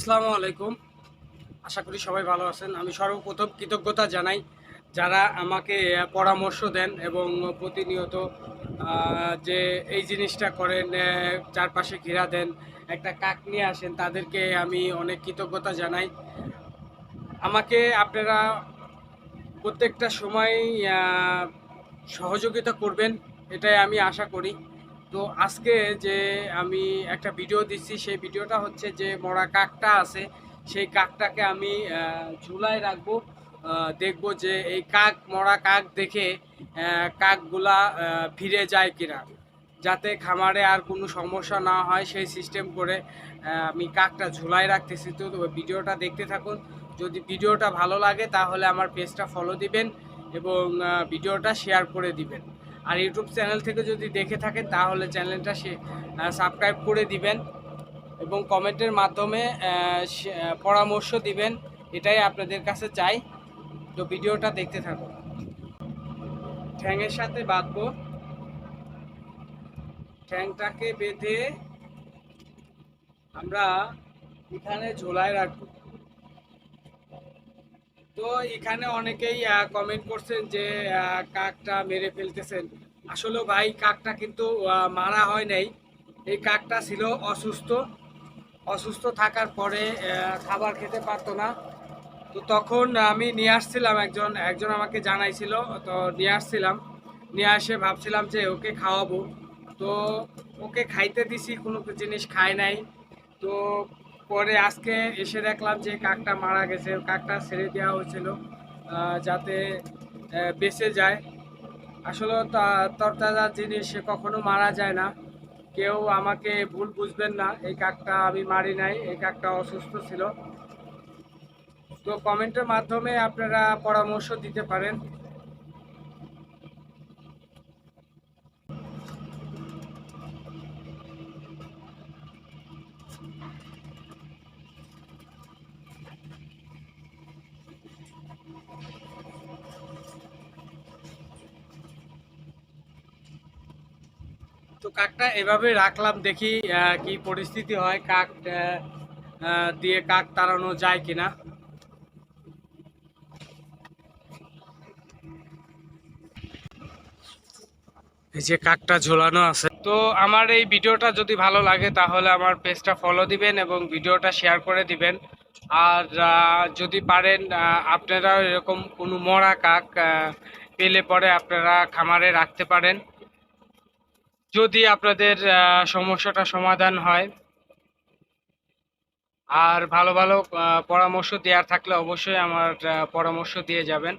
আসসালামু আলাইকুম। আশা করি সবাই ভালো আছেন। আমি সর্বপ্রথম কৃতজ্ঞতা জানাই যারা আমাকে পরামর্শ দেন এবং প্রতিনিয়ত যে এই জিনিসটা করেন চারপাশে ঘেরা দেন, একটা কাক নিয়ে আসেন, তাদেরকে আমি অনেক কৃতজ্ঞতা জানাই। আমাকে আপনারা প্রত্যেকটা সময় সহযোগিতা করবেন, এটাই আমি আশা করি। তো আজকে যে আমি একটা ভিডিও দিচ্ছি, সেই ভিডিওটা হচ্ছে যে মরা কাকটা আছে। সেই কাকটাকে আমি ঝুলায় রাখব। দেখব যে এই কাক, মরা কাক দেখে কাকগুলা ফিরে যায় কিনা। যাতে খামারে আর কোনো সমস্যা না হয় সেই সিস্টেম করে আমি কাকটা ঝুলায় রাখতেছি। তো ভিডিওটা দেখতে থাকুন। যদি ভিডিওটা ভালো লাগে তাহলে আমার পেজটা ফলো দিবেন এবং ভিডিওটা শেয়ার করে দিবেন। আর ইউটিউব চ্যানেল থেকে যদি দেখে থাকেন, তাহলে চ্যানেলটা সে সাবস্ক্রাইব করে দিবেন এবং কমেন্টের মাধ্যমে পরামর্শ দিবেন। এটাই আপনাদের কাছে চাই। তো ভিডিওটা দেখতে থাকুন। ঠ্যাংয়ের সাথে বাঁধবো। ঠ্যাংটাকে বেঁধে আমরা এখানে ঝোলায় রাখব। তো এখানে অনেকেই কমেন্ট করছেন যে কাকটা মেরে ফেলতেছেন। আসলে ভাই, কাকটা কিন্তু মারা হয় নাই। এই কাকটা ছিল অসুস্থ। অসুস্থ থাকার পরে খাবার খেতে পারতো না। তো তখন আমি নিয়ে আসছিলাম একজন একজন আমাকে জানাইছিল, তো নিয়ে আসছিলাম। নিয়ে এসে ভাবছিলাম যে ওকে খাওয়াবো। তো ওকে খাইতে দিছি, কোনো জিনিস খায় নাই। তো পরে আজকে এসে দেখলাম যে কাকটা মারা গেছে, কাকটা ছেড়ে দেওয়া হয়েছিল যাতে বেঁচে যায়। আসলে তরতাজা জিনিস, সে কখনো মারা যায় না। কেউ আমাকে ভুল বুঝবেন না, এই কাকটা আমি মারি নাই, এই কাকটা অসুস্থ ছিল। তো কমেন্টের মাধ্যমে আপনারা পরামর্শ দিতে পারেন। তো কাকটা এভাবে রাখলাম, দেখি কি পরিস্থিতি হয়, কাক দিয়ে কাক তাড়ানো যায় কিনা। এই যে কাকটা ঝোলানো আছে। তো আমার এই ভিডিওটা যদি ভালো লাগে, তাহলে আমার পেজটা ফলো দিবেন এবং ভিডিওটা শেয়ার করে দিবেন। আর যদি পারেন আপনারা এরকম কোনো মরা কাক পেলে পরে আপনারা খামারে রাখতে পারেন। যদি আপনাদের সমস্যাটা সমাধান হয়, আর ভালো ভালো পরামর্শ দেওয়ার থাকলে অবশ্যই আমার পরামর্শ দিয়ে যাবেন।